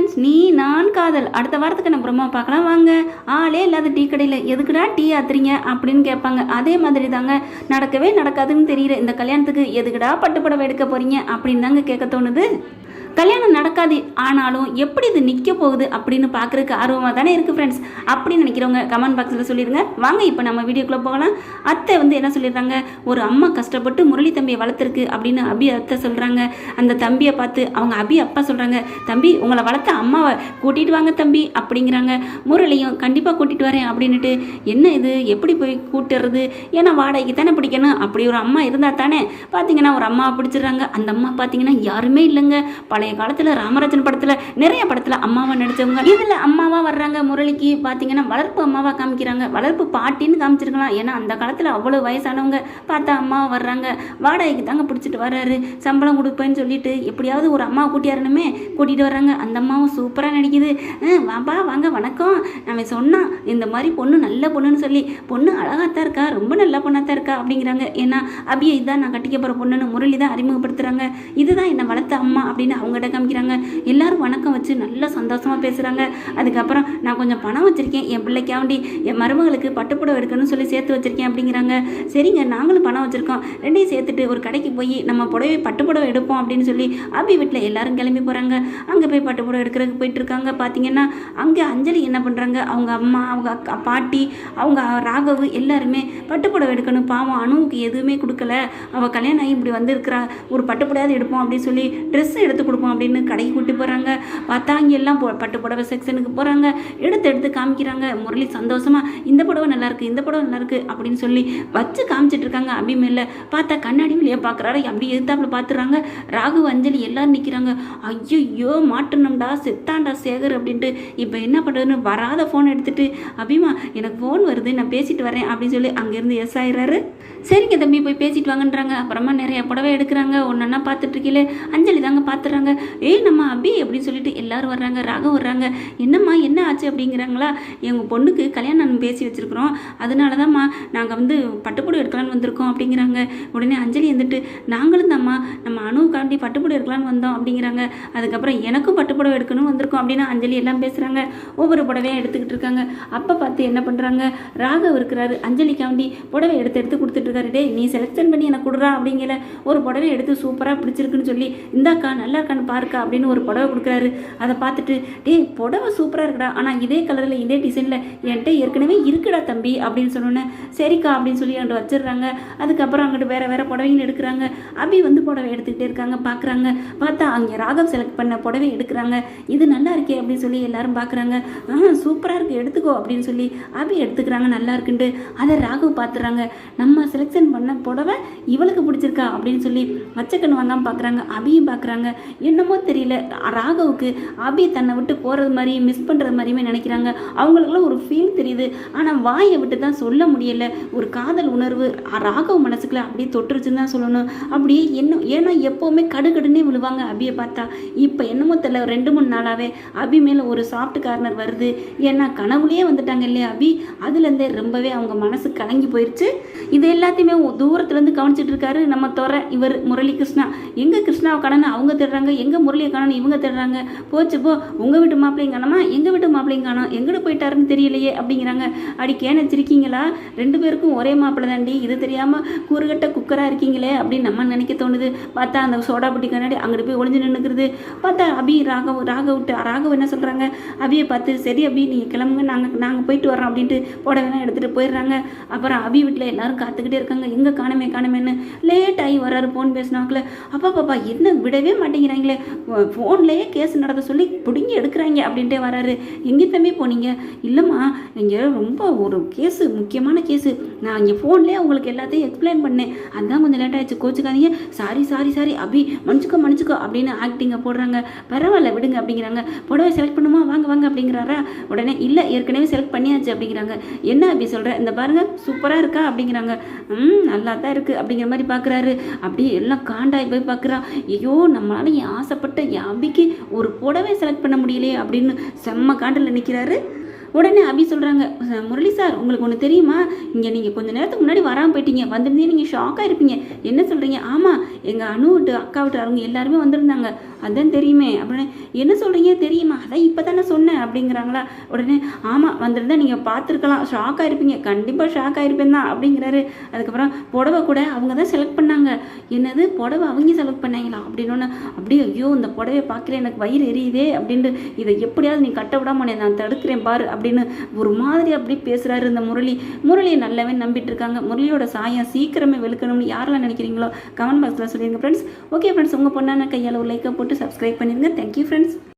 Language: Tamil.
ஃப்ரெண்ட்ஸ் நீ நான் காதல். அடுத்த வாரத்துக்கு நம்ம ரொம்ப பார்க்கலாம். வாங்க. ஆளே இல்லாத டீ கடையில் எதுக்குடா டீ ஆத்துறீங்க அப்படின்னு கேட்பாங்க. அதே மாதிரி தாங்க நடக்கவே நடக்காதுன்னு தெரியல. இந்த கல்யாணத்துக்கு எதுக்குடா பட்டுப்படவை எடுக்க போறீங்க அப்படின்னு தாங்க கேட்க தோணுது. கல்யாணம் நடக்காது ஆனாலும் எப்படி இது நிற்க போகுது அப்படின்னு பார்க்குறதுக்கு ஆர்வமாக தானே இருக்குது ஃப்ரெண்ட்ஸ் அப்படின்னு நினைக்கிறவங்க கமெண்ட் பாக்ஸில் சொல்லிடுங்க வாங்க இப்போ நம்ம வீடியோக்குள்ளே போகலாம். அத்தை வந்து என்ன சொல்லிடுறாங்க ஒரு அம்மா கஷ்டப்பட்டு முரளி தம்பியை வளர்த்துருக்கு அப்படின்னு அபி அத்தை சொல்கிறாங்க அந்த தம்பியை பார்த்து அவங்க அபி அப்பா சொல்கிறாங்க தம்பி உங்களை வளர்த்த அம்மாவை கூட்டிகிட்டு வாங்க தம்பி அப்படிங்கிறாங்க. முரளியும் கண்டிப்பாக கூட்டிகிட்டு வரேன் அப்படின்னுட்டு என்ன இது? எப்படி போய் கூட்டுறது? ஏன்னா வாடகைக்கு தானே பிடிக்கணும். அப்படி ஒரு அம்மா இருந்தால் தானே. பார்த்தீங்கன்னா ஒரு அம்மாவை பிடிச்சிடுறாங்க. அந்த அம்மா பார்த்தீங்கன்னா யாருமே இல்லைங்க. பழைய காலத்தில் ராமராஜன் படத்தில் நிறைய படத்தில் அம்மாவா நடித்தவங்க இதில் அம்மாவா வர்றாங்க முரளிக்கு பார்த்தீங்கன்னா வளர்ப்பு அம்மாவா காமிக்கிறாங்க. வளர்ப்பு பாட்டின்னு காமிச்சிருக்கலாம். ஏன்னா அந்த காலத்தில் அவ்வளோ வயசானவங்க பார்த்தா அம்மாவா வர்றாங்க. வாடகைக்கு தாங்க பிடிச்சிட்டு வர்றாரு. சம்பளம் கொடுப்பேன்னு சொல்லிட்டு எப்படியாவது ஒரு அம்மா கூட்டியாரணுமே கூட்டிகிட்டு வர்றாங்க. அந்த அம்மாவும் சூப்பராக நடிக்குது. வாப்பா வாங்க வணக்கம். நம்ம சொன்னா இந்த மாதிரி பொண்ணு நல்ல பொண்ணுன்னு சொல்லி பொண்ணு அழகாக தான் இருக்கா? ரொம்ப நல்ல பொண்ணாக தான் இருக்கா? அப்படிங்கிறாங்க. ஏன்னா அபியை இதான் நான் கட்டிக்க போகிற பொண்ணுன்னு முரளி தான் அறிமுகப்படுத்துகிறாங்க இதுதான் என்னை வளர்த்த அம்மா அப்படின்னு அவங்ககிட்ட காமிக்கிறாங்க. எல்லாரும் வணக்கம் வச்சு நல்லா சந்தோஷமாக பேசுகிறாங்க அதுக்கப்புறம் நான் கொஞ்சம் பணம் வச்சுருக்கேன். என் பிள்ளைக்காண்டி என் மருமகளுக்கு பட்டுப்புடவை எடுக்கணும்னு சொல்லி சேர்த்து வச்சுருக்கேன் அப்படிங்கிறாங்க. சரிங்க நாங்களும் பணம் வச்சுருக்கோம். ரெண்டையும் சேர்த்துட்டு ஒரு கடைக்கு போய் நம்ம புடவை பட்டுப்புடவை எடுப்போம் அப்படின்னு சொல்லி அபி வீட்டில் எல்லாரும் கிளம்பி போகிறாங்க அங்கே போய் பட்டுப்புடவை எடுக்கிறதுக்கு போயிட்டு இருக்காங்க. பார்த்தீங்கன்னா அங்கே அஞ்சலி என்ன பண்ணுறாங்க அவங்க அம்மா அவங்க அக்கா பாட்டி அவங்க ராகவு எல்லாருமே பட்டுப்புடவை எடுக்கணும். பாவம் அணுவுக்கு எதுவுமே கொடுக்கல. அவள் கல்யாணம் ஆகி இப்படி வந்திருக்கிறா. ஒரு பட்டுப்புடையாவது எடுப்போம் அப்படின்னு சொல்லி ட்ரெஸ் எடுத்து கொடுப்போம் அப்படின்னு கடைக்கு கூட்டி போகிறாங்க பார்த்தா அங்கே எல்லாம் போ- பட்டு புடவை செக்ஷனுக்கு போகிறாங்க எடுத்து எடுத்து காமிக்கிறாங்க. முரளி சந்தோஷமா இந்த புடவை நல்லாயிருக்கு இந்த புடவை நல்லாயிருக்கு அப்படின்னு சொல்லி வச்சு காமிச்சிட்டு இருக்காங்க. அபி பார்த்தா கண்ணாடி வழியா பார்க்குறாரு அப்படி எதிர்த்தாப்புல பார்த்துறாங்க ராகு அஞ்சலி எல்லாரும் நிற்கிறாங்க ஐயோ மாட்டணும்டா செத்தாண்டா சேகர் அப்படின்ட்டு இப்போ என்ன பண்ணுறதுன்னு வராத ஃபோன் எடுத்துகிட்டு அபிமா எனக்கு ஃபோன் வருது நான் பேசிட்டு வரேன் அப்படின்னு சொல்லி அங்கேருந்து எஸ் ஆயிடுறாரு. சரிங்க தம்பி போய் பேசிட்டு வாங்கன்றாங்க. அப்புறமா நிறைய புடவை எடுக்கிறாங்க. ஒன்றா பார்த்துட்ருக்கீங்களே அஞ்சலி தாங்க பார்த்துறாங்க ஏய் நம்ம அபி அப்படின்னு சொல்லிட்டு எல்லாரும் வர்றாங்க. ராகம் வர்றாங்க. என்னம்மா என்ன ஆச்சு? அப்படிங்கிறாங்களா. எங்கள் பொண்ணுக்கு கல்யாணம் பேசி வச்சுருக்குறோம். அதனால தான்மா நாங்கள் வந்து பட்டுப்புடவை எடுக்கலான்னு வந்திருக்கோம் அப்படிங்கிறாங்க. உடனே அஞ்சலி வந்துட்டு நாங்களும் தாம்மா நம்ம அணுவுக்காண்டி பட்டுப்புடவை எடுக்கலான்னு வந்தோம் அப்படிங்கிறாங்க. அதுக்கப்புறம் எனக்கும் பட்டுப்புடவை எடுக்கணும் வந்திருக்கோம் அப்படின்னு அஞ்சலி எல்லாம் பேசுகிறாங்க ஒவ்வொரு புடவையும் எடுத்துக்கிட்டு இருக்காங்க. அப்போ பார்த்து என்ன பண்ணுறாங்க ராகவ் இருக்கிறாரு. அஞ்சலிக்காண்டி புடவை எடுத்து எடுத்து கொடுத்துட்ருக்காரு டே டேய் நீ செலெக்ஷன் பண்ணி எனக்கு கொடுறா அப்படிங்கிற ஒரு புடவை எடுத்து சூப்பராக பிடிச்சிருக்குன்னு சொல்லி இந்தாக்கா நல்லா இருக்கான்னு பாருக்கா அப்படின்னு ஒரு புடவை கொடுக்குறாரு. அதை பார்த்துட்டு டேய் புடவை சூப்பராக இருக்குடா. ஆனால் இதே கலரில் இதே டிசைனில் என்கிட்ட ஏற்கனவே இருக்குடா தம்பி அப்படின்னு சொன்னோன்னே சரிக்கா அப்படின்னு சொல்லி அங்கிட்டு வச்சிடுறாங்க. அதுக்கப்புறம் அங்கிட்டு வேற வேற புடவைகள் எடுக்கிறாங்க. அபி வந்து புடவை எடுத்துக்கிட்டே இருக்காங்க பார்க்குறாங்க பார்த்தா அங்கே ராகவ் செலக்ட் பண்ண புடவை எடுக்கிறாங்க. இது நல்லா இருக்கே அப்படின்னு சொல்லி எல்லாரும் பார்க்குறாங்க ஆ சூப்பராக இருக்கு எடுத்துக்கோ அப்படின்னு சொல்லி அபி எடுத்துக்கிறாங்க நல்லா இருக்குன்ட்டு. அதை ராகவ் பார்த்துறாங்க நம்ம செலெக்ஷன் பண்ண புடவை இவளுக்கு பிடிச்சிருக்கா அப்படின்னு சொல்லி வச்சக்கன்னு வாங்காமல் பார்க்குறாங்க அபியும் பார்க்குறாங்க என்னமோ தெரியல. ராகவுக்கு அபி தன்னை விட்டு போகிறது மாதிரி மிஸ் பண்ணுறது மாதிரியுமே நினைக்கிறாங்க. அவங்களுக்குலாம் ஒரு ஃபீல் தெரியுது. ஆனால் வாயை விட்டு தான் சொல்ல முடியல. ஒரு காதல் உணர்வு ராகவ் மனசுக்குள்ள அப்படியே தொட்டுருச்சுன்னு தான் சொல்லணும். அப்படியே என்ன ஏன்னா எப்போவுமே கடுகடுன்னே விழுவாங்க அபியை பார்த்தா. இப்போ என்னமோ தெரியல ரெண்டு மூணு நாளாகவே அபி மேலே ஒரு சாஃப்ட் கார்னர் வருது. ஏன்னா கனவுலேயே வந்துட்டாங்க இல்லையா அபி? அதுலேருந்தே ரொம்பவே அவங்க மனசு கலங்கி போயிடுச்சு இது எல்லாத்தையுமே தூரத்துலேருந்து கவனிச்சிட்டு இருக்காரு நம்ம துறை. இவர் முரளி கிருஷ்ணா எங்கே கிருஷ்ணாவை காணணும் அவங்க தேடுறாங்க எங்கே முரளியை காணணும் இவங்க தேடுறாங்க? போச்சு போ. உங்கள் வீட்டு மாப்பிள்ளையும் காணாமா? எங்கள் வீட்டு மாப்பிள்ளையும் காணோம். எங்கிட்டு போயிட்டாருன்னு தெரியலையே அப்படிங்கிறாங்க. அடி கேனச்சிருக்கீங்களா ரெண்டு பேருக்கும் ஒரே மாப்பிள்ளை தாண்டி. இது தெரியாமல் கூறுகட்ட குக்கராக இருக்கீங்களே அப்படின்னு நம்ம நினைக்க தோணுது. பார்த்தா அந்த சோடா புட்டி கண்ணாடி அங்கிட்டு போய் ஒளிஞ்சு நின்றுக்கிறது பார்த்தா அபி ராகவ் ராகவிட்டு ராகவ் என்ன சொல்கிறாங்க அபியை பார்த்து சரி அபி நீங்கள் கிளம்புங்க. நாங்கள் நாங்கள் போயிட்டு வரோம் அப்படின்ட்டு புடவைலாம் எடுத்துகிட்டு போயிடுறாங்க. அப்புறம் அபி வீட்டில் எல்லாரும் காத்துக்கிட்டே இருக்காங்க. எங்கே காணமே காணமேன்னு. லேட் ஆகி வர்றாரு. ஃபோன் பேசினாக்கில் அப்பா பாப்பா என்ன? விடவே மாட்டேங்கிறாங்களே. ஃபோன்லேயே கேஸ் நடத்த சொல்லி பிடுங்கி எடுக்கிறாங்க அப்படின்ட்டே வராரு. எங்கே தம்பி போனீங்க? இல்லைம்மா இங்கே ரொம்ப ஒரு கேஸு முக்கியமான கேஸு நான் இங்கே ஃபோன்லேயே உங்களுக்கு எல்லாத்தையும் எக்ஸ்பிளைன் பண்ணேன். அதுதான் கொஞ்சம் லேட் ஆயிடுச்சு. கோச்சுக்காதீங்க. சாரி சாரி சாரி அபி மன்னிச்சுக்கோ மன்னிச்சுக்கோ அப்படின்னு ஆக்டிங்கை போடுறாங்க. பரவாயில்ல விடுங்க அப்படிங்கிறாங்க. புடவை செலக்ட் பண்ணுமா? வாங்க வாங்க அப்படிங்கிறாரா? உடனே இல்லை ஏற்கனவே செலக்ட் பண்ணியாச்சு அப்படிங்கிறாங்க. என்ன அப்படி சொல்கிற இந்த பாருங்க சூப்பராக இருக்கா? அப்படிங்கிறாங்க. ம் நல்லா தான் இருக்குது அப்படிங்கிற மாதிரி பார்க்குறாரு அப்படியே எல்லாம் காண்டாகி போய் பார்க்குறா ஐயோ நம்மளால ஏன் ஆசைப்பட்ட என் அபிக்கு ஒரு புடவை செலக்ட் பண்ண முடியலையே அப்படின்னு செம்ம காண்டில் நிற்கிறாரு உடனே அபி சொல்கிறாங்க முரளி சார் உங்களுக்கு ஒன்று தெரியுமா? இங்கே நீங்கள் கொஞ்ச நேரத்துக்கு முன்னாடி வராமல் போயிட்டீங்க. வந்திருந்தே நீங்கள் ஷாக்காக இருப்பீங்க என்ன சொல்கிறீங்க ஆமாம் எங்கள் அணு விட்டு அக்கா விட்டு அவங்க எல்லாருமே வந்திருந்தாங்க. அதான் தெரியுமே அப்படின்னு. என்ன சொல்கிறீங்க தெரியுமா? அதான் இப்போ தானே சொன்னேன் அப்படிங்கிறாங்களா. உடனே ஆமாம் வந்திருந்தா நீங்கள் பார்த்துருக்கலாம். ஷாக்காக இருப்பீங்க கண்டிப்பாக ஷாக்காக இருப்பேன் தான் அப்படிங்கிறாரு. அதுக்கப்புறம் புடவை கூட அவங்க தான் செலக்ட் பண்ணாங்க. என்னது புடவை அவங்க செலக்ட் பண்ணாங்களா? அப்படின்னு அப்படியே ஐயோ இந்த புடவையை பார்க்கல எனக்கு வயிறு எரியுதே அப்படின்ட்டு இதை எப்படியாவது நீ கட்ட விடாம நான் தடுக்கிறேன் பாரு அப்படின்னு ஒரு மாதிரி அப்படி பேசுகிறாரு இந்த முரளி. முரளியை நல்லாவே நம்பிட்டு இருக்காங்க. முரளியோட சாயம் சீக்கிரமே வெளுக்கணும்னு யாரெல்லாம் நினைக்கிறீங்களோ கமெண்ட் பாக்ஸில் சொல்லிடுங்க ஃப்ரெண்ட்ஸ் ஓகே ஃப்ரெண்ட்ஸ் உங்கள் பொண்ணான கையால் ஒரு லைக்கை போட்டு சப்ஸ்கிரைப் பண்ணிடுங்க தேங்க்யூ ஃப்ரெண்ட்ஸ்